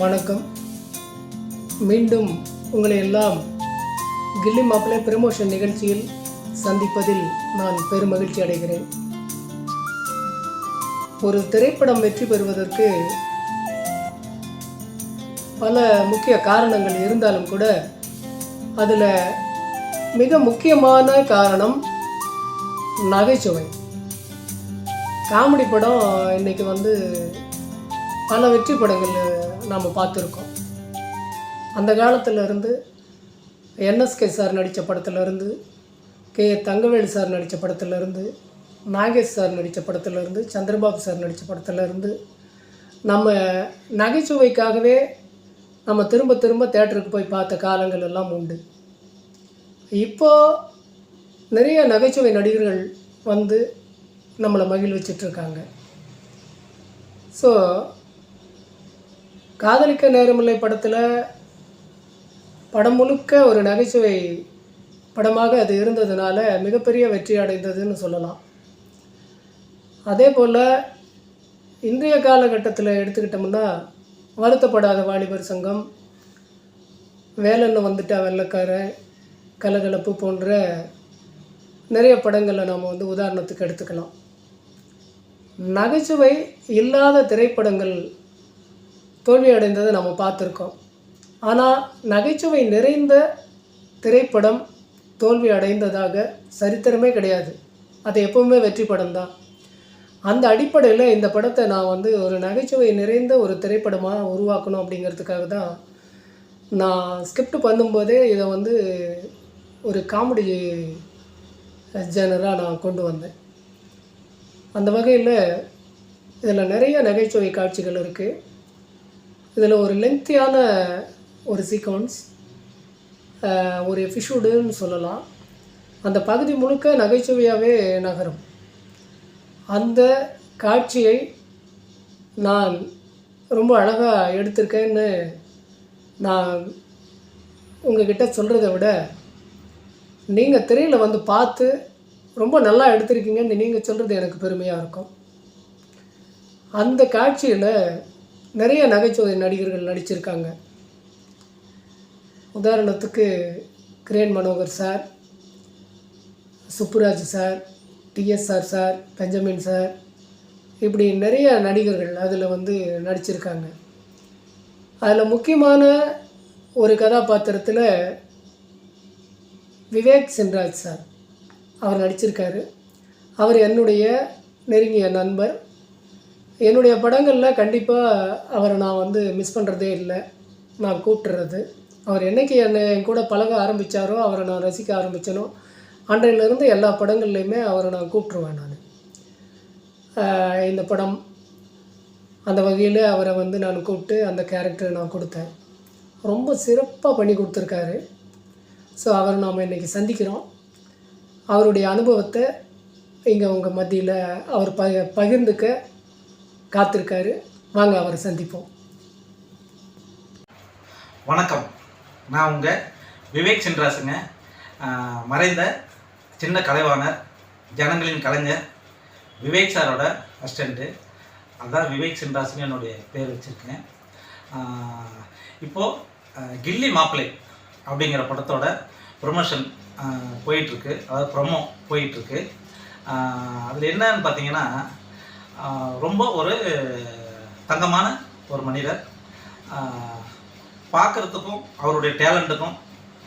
வணக்கம். மீண்டும் உங்களை எல்லாம் கில்லி மாப்பிள்ளை ப்ரமோஷன் நிகழ்ச்சியில் சந்திப்பதில் நான் பெருமகிழ்ச்சி அடைகிறேன். ஒரு திரைப்படம் வெற்றி பெறுவதற்கு பல முக்கிய காரணங்கள் இருந்தாலும் கூட அதில் மிக முக்கியமான காரணம் நகைச்சுவை. காமெடி படம் இன்னைக்கு வந்து பல வெற்றி படங்கள் நாம் பார்த்துருக்கோம். அந்த காலத்துல இருந்து என்எஸ்கே சார் நடித்த படத்துலேருந்து கே. தங்கவேலு சார் நடித்த படத்துலேருந்து நாகேஷ் சார் நடித்த படத்துலேருந்து சந்திரபாபு சார் நடித்த படத்துலேருந்து நம்ம நகைச்சுவைக்காகவே நம்ம திரும்ப திரும்ப தேட்டருக்கு போய் பார்த்த காலங்கள் எல்லாம் உண்டு. இப்போ நிறைய நகைச்சுவை நடிகர்கள் வந்து நம்மளை மகிழ்விச்சிட்ருக்காங்க ஸோ காதலிக்க நேரமில்லை படத்தில் படம் முழுக்க ஒரு நகைச்சுவை படமாக அது இருந்ததுனால மிகப்பெரிய வெற்றி அடைந்ததுன்னு சொல்லலாம். அதே போல் இன்றைய காலகட்டத்தில் எடுத்துக்கிட்டோம்னா வருத்தப்படாத வாலிபர் சங்கம் வேலன்னு வந்துட்டா வெள்ளக்காரன் கலகலப்பு போன்ற நிறைய படங்களை நாம் வந்து உதாரணத்துக்கு எடுத்துக்கலாம். நகைச்சுவை இல்லாத திரைப்படங்கள் தோல்வி அடைந்ததை நம்ம பார்த்துருக்கோம். ஆனால் நகைச்சுவை நிறைந்த திரைப்படம் தோல்வி அடைந்ததாக சரித்திரமே கிடையாது. அது எப்பவுமே வெற்றி படம் தான். அந்த அடிப்படையில் இந்த படத்தை நான் வந்து ஒரு நகைச்சுவை நிறைந்த ஒரு திரைப்படமாக உருவாக்கணும் அப்படிங்கிறதுக்காக தான் நான் ஸ்கிரிப்ட் பண்ணும்போதே இதை வந்து ஒரு காமெடி ஜேனராக நான் கொண்டு வந்தேன். அந்த வகையில் இதில் நிறைய நகைச்சுவை காட்சிகள் இருக்குது இதில் ஒரு லென்த்தியான ஒரு சீக்வன்ஸ் ஒரு எபிசோடுன்னு சொல்லலாம். அந்த பகுதி முழுக்க நகைச்சுவையாகவே நகரும். அந்த காட்சியை நான் ரொம்ப அழகாக எடுத்திருக்கேன்னு நான் உங்ககிட்ட சொல்கிறத விட நீங்கள் திரையில் வந்து பார்த்து ரொம்ப நல்லா எடுத்திருக்கீங்கன்னு நீங்கள் சொல்கிறது எனக்கு பெருமையாக இருக்கும். அந்த காட்சியில் நிறைய நகைச்சுவை நடிகர்கள் நடிச்சிருக்காங்க. உதாரணத்துக்கு Crane Manohar sir Subburaj sir TSR sir Benjamin sir இப்படி நிறைய நடிகர்கள் அதில் வந்து நடிச்சிருக்காங்க. அதில் முக்கியமான ஒரு கதாபாத்திரத்தில் விவேக் சென்ராஜ் சார். அவர் நடிச்சிருக்காரு. அவர் என்னுடைய நெருங்கிய நண்பர். என்னுடைய படங்களில் கண்டிப்பாக அவரை நான் வந்து மிஸ் பண்ணுறதே இல்லை. நான் கூப்பிட்டுறது. அவர் என்னைக்கு என்னை என் கூட பழக ஆரம்பித்தாரோ அவரை நான் ரசிக்க ஆரம்பித்தனோ அன்றையிலிருந்து எல்லா படங்கள்லையுமே அவரை நான் கூப்பிட்ருவேன் நான். இந்த படம் அந்த வகையில் அவரை வந்து நான் கூப்பிட்டு அந்த கேரக்டரை நான் கொடுத்தேன். ரொம்ப சிறப்பாக பண்ணி கொடுத்துருக்காரு. ஸோ அவரை நாம் இன்றைக்கி சந்திக்கிறோம். அவருடைய அனுபவத்தை இங்கே உங்கள் மத்தியில் அவர் ப பகிர்ந்துக்க காத்திருக்காரு. வாங்க அவரை சந்திப்போம். வணக்கம். நான் உங்கள் விவேக் சென்ராசுங்க மறைந்த சின்ன கலைவாணர் ஜனங்களின் கலைஞர் விவேக் சாரோட அசிஸ்டண்ட்டு அதான் விவேக் சென்ராசுன்னு என்னுடைய பேர் வச்சுருக்கேன். இப்போது கில்லி மாப்பிளை அப்படிங்கிற படத்தோட ப்ரொமோஷன் போயிட்டுருக்கு. அதாவது ப்ரொமோ போயிட்டுருக்கு. அதில் என்னன்னு பார்த்தீங்கன்னா ரொம்ப ஒரு தங்கமான ஒரு மனிதர். பார்க்குறதுக்கும் அவருடைய டேலண்ட்டுக்கும்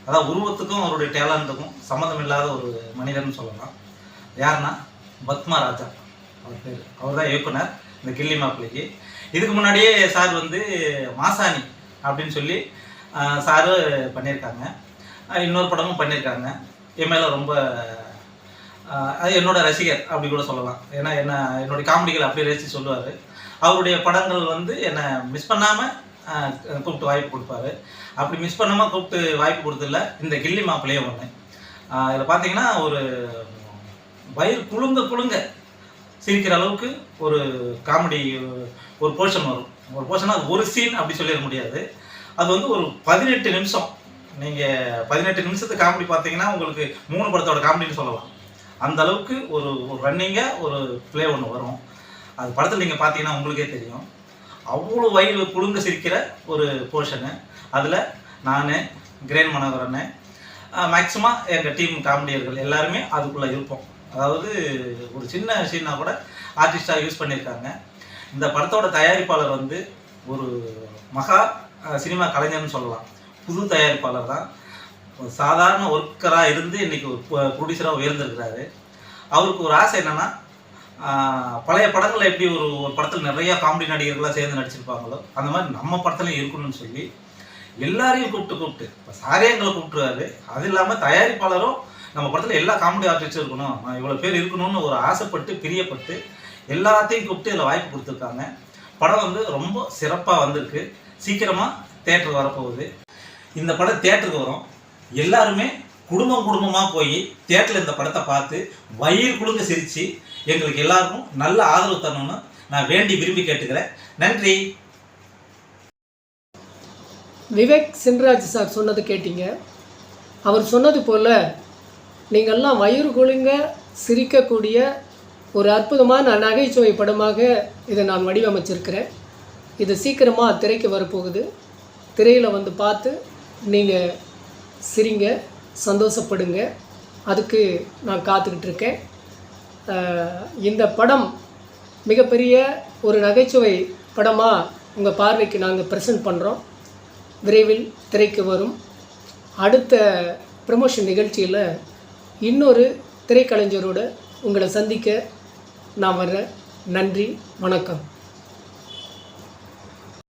அதாவது உருவத்துக்கும் அவருடைய டேலண்ட்டுக்கும் சம்மந்தம் இல்லாத ஒரு மனிதர்னு சொல்லலாம். யாருன்னா பத்மா ராஜா அவர் பேர். அவர் தான் இயக்குனர் இந்த கில்லி மாப்பிள்ளைக்கு. இதுக்கு முன்னாடியே சார் வந்து மாசாணி அப்படின்னு சொல்லி சார் சாரு பண்ணியிருக்காங்க. இன்னொரு படமும் பண்ணியிருக்காங்க. என் மேலே ரொம்ப அது என்னோட ரசிகர் அப்படி கூட சொல்லலாம். ஏன்னா என்ன என்னுடைய காமெடிகள் அப்படியே ரசித்து சொல்லுவார். அவருடைய படங்கள் வந்து என்னை மிஸ் பண்ணாமல் கூப்பிட்டு வாய்ப்பு கொடுப்பாரு. அப்படி மிஸ் பண்ணாமல் கூப்பிட்டு வாய்ப்பு கொடுத்ததில்ல இந்த கில்லி மாப்பிள்ளையே ஒன்று இதில் பார்த்தீங்கன்னா ஒரு வயிறு குழுங்க குழுங்க சிரிக்கிற அளவுக்கு ஒரு காமெடி ஒரு போர்ஷன் வரும். ஒரு போர்ஷனாக அது ஒரு சீன் அப்படி சொல்லிட முடியாது. அது வந்து ஒரு பதினெட்டு நிமிஷம். நீங்கள் பதினெட்டு நிமிஷத்து காமெடி பார்த்தீங்கன்னா உங்களுக்கு மூணு படத்தோட காமெடின்னு சொல்லலாம். அந்த அளவுக்கு ஒரு ஒரு ரன்னிங்காக ஒரு ப்ளே ஒன்று வரும். அது படத்தில் நீங்கள் பார்த்தீங்கன்னா உங்களுக்கே தெரியும். அவ்வளோ வயிறு குழுங்க சிரிக்கிற ஒரு போர்ஷனு அதில் நான் கிரேன் மனோகரன் மேக்ஸிமம் எங்கள் டீம் காமெடியர்கள் எல்லாருமே அதுக்குள்ளே இருப்போம். அதாவது ஒரு சின்ன சீனா கூட ஆர்டிஸ்டாக யூஸ் பண்ணியிருக்காங்க இந்த படத்தோட தயாரிப்பாளர் வந்து ஒரு மகா சினிமா கலைஞர்னு சொல்லலாம். புது தயாரிப்பாளர் தான். ஒரு சாதாரண ஒர்க்கராக இருந்து இன்னைக்கு ஒரு ப்ரொடியூசராக உயர்ந்திருக்கிறாரு. அவருக்கு ஒரு ஆசை என்னென்னா பழைய படங்களில் எப்படி ஒரு ஒரு படத்தில் நிறையா காமெடி நடிகர்களாக சேர்ந்து நடிச்சிருப்பாங்களோ அந்த மாதிரி நம்ம படத்துலையும் இருக்கணும்னு சொல்லி எல்லாரையும் கூப்பிட்டு கூப்பிட்டு இப்போ சாரே எங்களை கூப்பிட்டுருவாரு. அது இல்லாமல் தயாரிப்பாளரும் நம்ம படத்தில் எல்லா காமெடி ஆர்டிஸ்டும் இருக்கணும். நான் இவ்வளோ பேர் இருக்கணும்னு ஒரு ஆசைப்பட்டு பிரியப்பட்டு எல்லாத்தையும் கூப்பிட்டு இதில் வாய்ப்பு கொடுத்துருக்காங்க. படம் வந்து ரொம்ப சிறப்பாக வந்திருக்கு. சீக்கிரமாக தேட்டருக்கு வரப்போகுது. இந்த படம் தேட்டருக்கு வரும். எல்லாருமே குடும்பம் குடும்பமாக போய் தேட்டரில் இந்த படத்தை பார்த்து வயிறு குழுங்க சிரித்து எங்களுக்கு எல்லாருக்கும் நல்ல ஆதரவு தரணும்னு நான் வேண்டி விரும்பி கேட்டுக்கிறேன். நன்றி. விவேக் சின்ராஜ் சார் சொன்னது கேட்டீங்க. அவர் சொன்னது போல் நீங்கள்லாம் வயிறு கொழுங்க சிரிக்கக்கூடிய ஒரு அற்புதமான நகைச்சுவை படமாக இதை நான் வடிவமைச்சிருக்கிறேன். இது சீக்கிரமாக திரைக்கு வரப்போகுது. திரையில் வந்து பார்த்து நீங்கள் சிரிங்க சந்தோஷப்படுங்க. அதுக்கு நான் காத்துக்கிட்டு இருக்கேன் இந்த படம் மிகப்பெரிய ஒரு நகைச்சுவை படமாக உங்கள் பார்வைக்கு நாங்கள் ப்ரெசென்ட் பண்ணுறோம் விரைவில் திரைக்கு வரும். அடுத்த ப்ரமோஷன் நிகழ்ச்சியில் இன்னொரு திரைக்கலைஞரோடு உங்களை சந்திக்க நான் வர்றேன். நன்றி வணக்கம்.